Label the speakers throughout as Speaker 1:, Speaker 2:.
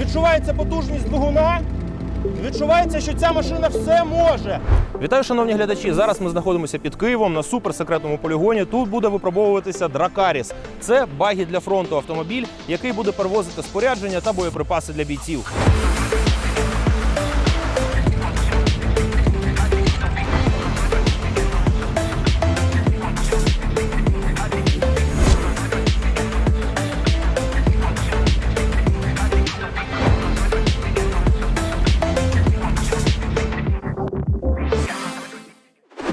Speaker 1: відчувається потужність двигуна. Відчувається, що ця машина все може. Вітаю, шановні глядачі. Зараз ми знаходимося під Києвом на суперсекретному полігоні. Тут буде випробовуватися Дракаріс. Це багі для фронту автомобіль, який буде перевозити спорядження та боєприпаси для бійців.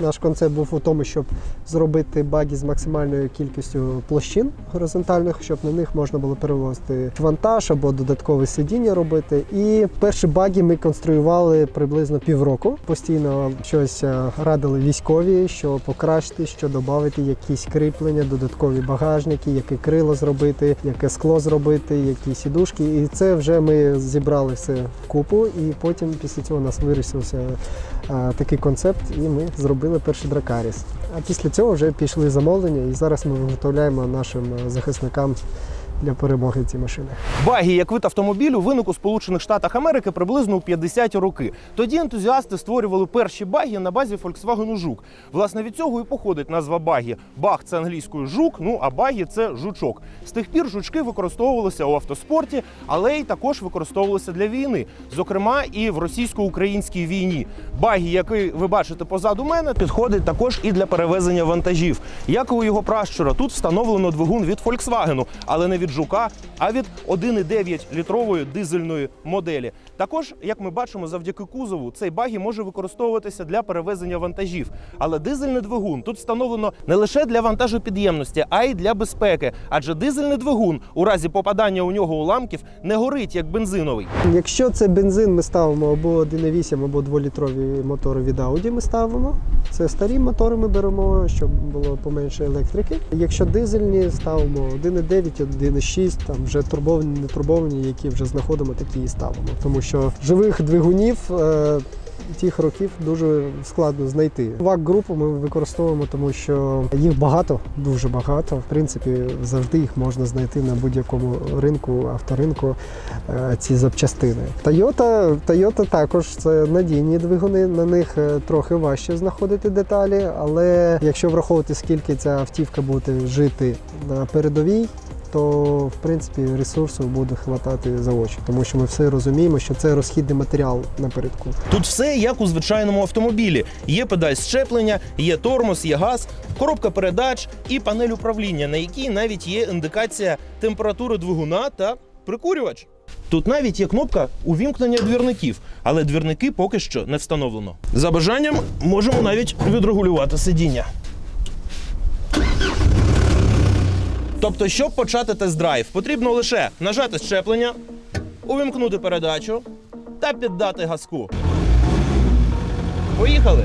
Speaker 2: Наш концепт був у тому, щоб зробити баги з максимальною кількістю площин горизонтальних, щоб на них можна було перевозити вантаж або додаткове сидіння робити. І перші баги ми конструювали приблизно півроку. Постійно щось е, радили військові, що покращити, що додати якісь кріплення, додаткові багажники, яке крило зробити, яке скло зробити, які сідушки. І це вже ми зібрали все в купу. І потім після цього у нас вирішився е, такий концепт, і ми зробили перший дракаріс. А після цього вже пішли замовлення, і зараз ми виготовляємо нашим е, захисникам для перемоги ці машини.
Speaker 1: Багі як вид автомобілю виник у Сполучених Штатах Америки приблизно у 50-ті роки. Тоді ентузіасти створювали перші багі на базі Volkswagen Жук. Власне від цього і походить назва багі. Баг це англійською жук, ну а багі це жучок. З тих пір жучки використовувалися у автоспорті, але й також використовувалися для війни, зокрема і в російсько-українській війні. Багі, який ви бачите позаду мене, підходить також і для перевезення вантажів. Як у його пращура, тут встановлено двигун від Volkswagen, але не від жука, а від 1,9 літрової дизельної моделі. Також, як ми бачимо, завдяки кузову цей багі може використовуватися для перевезення вантажів. Але дизельний двигун тут встановлено не лише для вантажопідємності, а й для безпеки. Адже дизельний двигун у разі попадання у нього уламків не горить як бензиновий.
Speaker 2: Якщо це бензин, ми ставимо або 1,8, або 2-літрові мотори від Audi ми ставимо. Це старі мотори ми беремо, щоб було поменше електрики. Якщо дизельні, ставимо 1,9, 1,6, там вже турбовані, не турбовані, які вже знаходимо, такі і ставимо. Тому що живих двигунів. е, Тих років дуже складно знайти. вак групу ми використовуємо, тому що їх багато, дуже багато. В принципі, завжди їх можна знайти на будь-якому ринку, авторинку. е, Ці запчастини. Toyota, Toyota також це надійні двигуни. На них е, трохи важче знаходити деталі, але якщо враховувати, скільки ця автівка буде жити на передовій. То в принципі ресурсу буде хватати за очі, тому що ми все розуміємо, що це розхідний матеріал напередку.
Speaker 1: Тут все як у звичайному автомобілі. Є педаль щеплення, є тормоз, є газ, коробка передач і панель управління, на якій навіть є індикація температури двигуна та прикурювач. Тут навіть є кнопка увімкнення двірників, але двірники поки що не встановлено. За бажанням можемо навіть відрегулювати сидіння. Тобто, щоб почати тест-драйв, потрібно лише нажати щеплення, увімкнути передачу та піддати газку. Поїхали!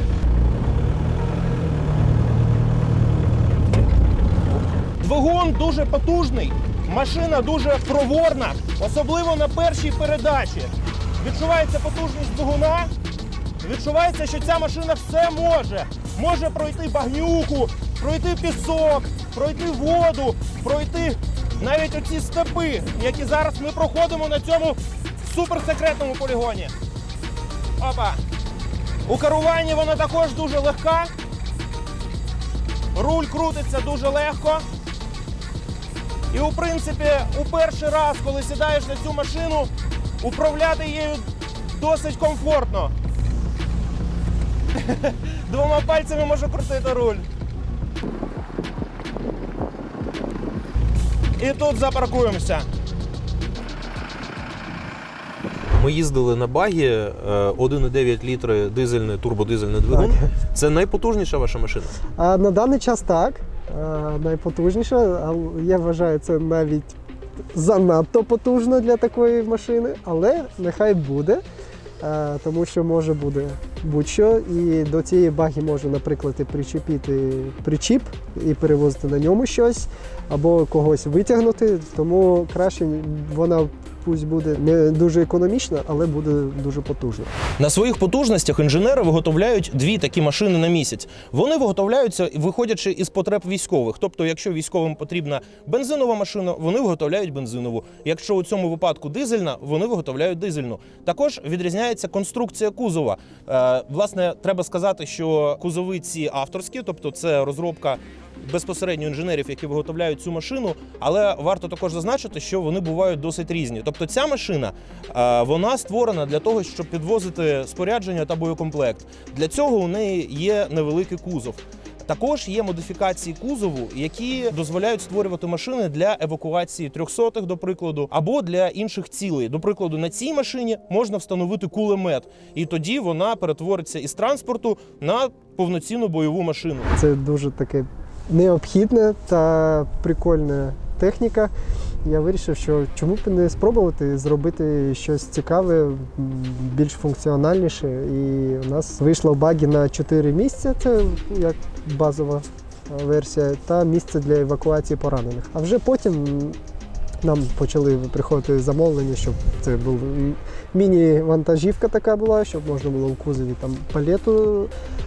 Speaker 1: Двигун дуже потужний, машина дуже проворна, особливо на першій передачі. Відчувається потужність двигуна, відчувається, що ця машина все може. Може пройти багнюку, пройти пісок, пройти воду, пройти навіть оці степи, які зараз ми проходимо на цьому суперсекретному полігоні. Опа! У керуванні вона також дуже легка. Руль крутиться дуже легко. І, у принципі, у перший раз, коли сідаєш на цю машину, управляти її досить комфортно. Двома пальцями можу крутити руль. І тут запаркуємося. Ми їздили на багі е, 1,9 літри дизельний турбодизельний двигун.
Speaker 2: Так.
Speaker 1: Це найпотужніша ваша машина.
Speaker 2: А на даний час так. а, Найпотужніше, але я вважаю, це навіть занадто потужно для такої машини, але нехай буде. А, Тому що може буде будь-що. І до цієї баги можна, наприклад, причепити причіп і перевозити на ньому щось, або когось витягнути. Тому краще вона пусть буде не дуже економічна, але буде дуже потужна.
Speaker 1: На своїх потужностях інженери виготовляють дві такі машини на місяць. Вони виготовляються, виходячи із потреб військових. Тобто, якщо військовим потрібна бензинова машина, вони виготовляють бензинову. Якщо у цьому випадку дизельна, вони виготовляють дизельну. Також відрізняється конструкція кузова. Е, власне, треба сказати, що кузови ці авторські, тобто це розробка. Безпосередньо інженерів, які виготовляють цю машину, але варто також зазначити, що вони бувають досить різні. Тобто, ця машина е, вона створена для того, щоб підвозити спорядження та боєкомплект. Для цього у неї є невеликий кузов. Також є модифікації кузову, які дозволяють створювати машини для евакуації трьохсотих, до прикладу, або для інших цілей. До прикладу, на цій машині можна встановити кулемет, і тоді вона перетвориться із транспорту на повноцінну бойову машину.
Speaker 2: Це дуже таке необхідна та прикольна техніка. Я вирішив, що чому б не спробувати зробити щось цікаве, більш функціональніше. І у нас вийшло багі на 4 місця, це як базова версія, та місце для евакуації поранених. А вже потім нам почали приходити замовлення, щоб це був міні-вантажівка така була, щоб можна було в кузові там палету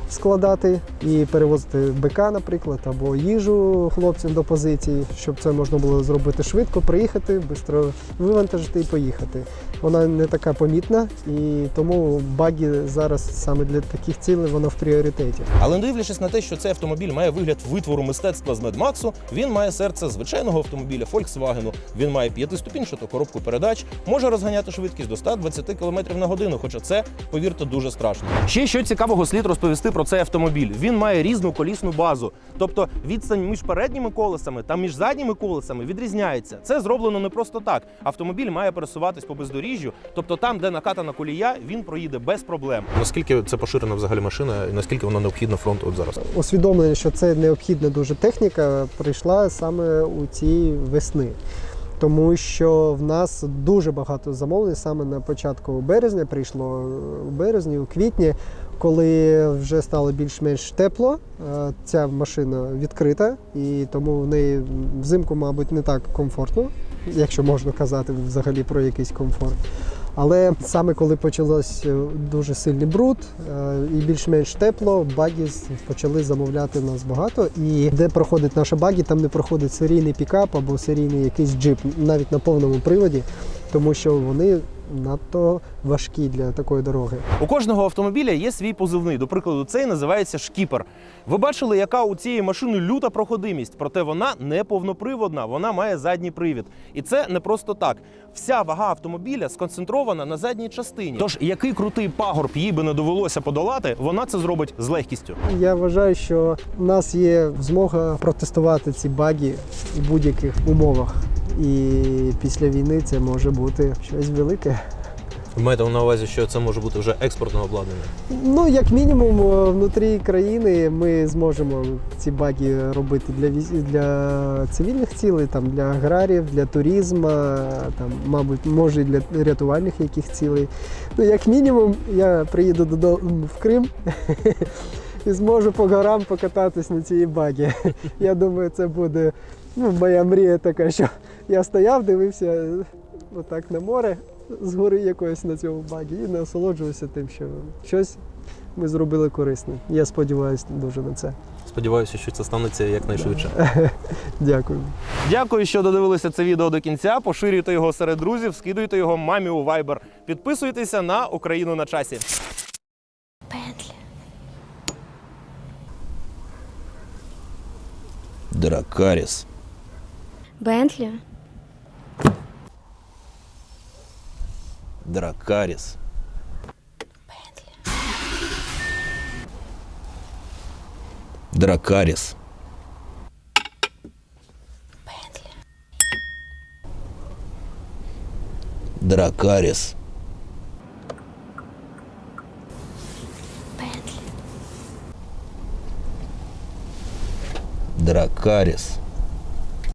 Speaker 2: складати і перевозити БК, наприклад, або їжу хлопцям до позиції, щоб це можна було зробити швидко, приїхати, швидко вивантажити і поїхати. Вона не така помітна, і тому баги зараз саме для таких цілей вона в пріоритеті.
Speaker 1: Але не дивлячись на те, що цей автомобіль має вигляд витвору мистецтва з Медмаксу, він має серце звичайного автомобіля Volkswagen. Він має п'ятиступінчату коробку передач, може розганяти швидкість до 120 км на годину. Хоча це, повірте, дуже страшно. Ще що цікавого слід розповісти про цей автомобіль. Він має різну колісну базу, тобто відстань між передніми колесами та між задніми колесами відрізняється. Це зроблено не просто так. Автомобіль має пересуватись по бездоріжжю, тобто там, де накатана колія, він проїде без проблем.
Speaker 3: Наскільки це поширена взагалі машина, і наскільки вона необхідна фронту от зараз?
Speaker 2: Усвідомлення, що це необхідна дуже техніка, прийшла саме у ці весни. Тому що в нас дуже багато замовлень саме на початку березня прийшло у березні, у квітні, коли вже стало більш-менш тепло. е, Ця машина відкрита, і тому в неї взимку, мабуть, не так комфортно, якщо можна казати взагалі про якийсь комфорт. Але саме коли почалось е, дуже сильний бруд е, і більш-менш тепло, баги почали замовляти нас багато. І де проходить наша багі, там не проходить серійний пікап або серійний якийсь джип, навіть на повному приводі, тому що вони надто важкі для такої дороги.
Speaker 1: У кожного автомобіля є свій позивний. До прикладу, цей називається шкіпер. Ви бачили, яка у цієї машини люта проходимість, проте вона не повноприводна, вона має задній привід. І це не просто так. Вся вага автомобіля сконцентрована на задній частині. Тож який крутий пагорб їй би не довелося подолати, вона це зробить з легкістю.
Speaker 2: Я вважаю, що у нас є змога протестувати ці баги у будь-яких умовах. І після війни це може бути щось велике.
Speaker 3: Ви маєте на увазі, що це може бути вже експортне обладнання?
Speaker 2: Ну, як мінімум, внутрі країни ми зможемо ці баги робити для віз- для цивільних цілей, там для аграрів, для туризму, там, мабуть, може і для рятувальних яких цілей. Ну, як мінімум, я приїду додому в Крим і зможу по горам покататись на цій багі. Я думаю, це буде ну, моя мрія така, що я стояв, дивився отак на море з гори якоїсь на цьому багі і насолоджувався тим, що щось ми зробили корисне. Я сподіваюся дуже на це.
Speaker 3: Сподіваюся, що це станеться якнайшвидше.
Speaker 2: Дякую.
Speaker 1: Дякую, що додивилися це відео до кінця. Поширюйте його серед друзів, скидуйте його мамі у Viber. Підписуйтеся на Україну на часі.
Speaker 4: Бентлі.
Speaker 1: Дракаріс.
Speaker 4: Бентлі?
Speaker 1: Дракаріс.
Speaker 4: Бентлі.
Speaker 1: Дракаріс.
Speaker 4: Бентлі.
Speaker 1: Дракаріс.
Speaker 4: Бентлі.
Speaker 1: Дракаріс.